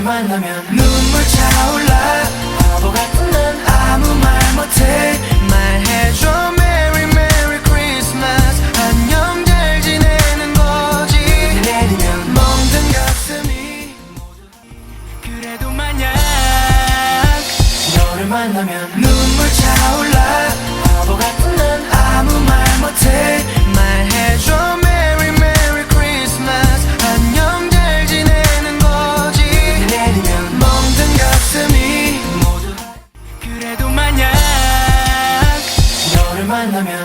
너를 만나면 눈물 차올라. 바보 같은 난 아무 말 못해. 말해줘 Merry Merry Christmas. 안녕 잘 지내는 거지. 내리면 멍든 가슴이 그래도 만약 너를 만나면 눈물 차올라. i find them, yeah.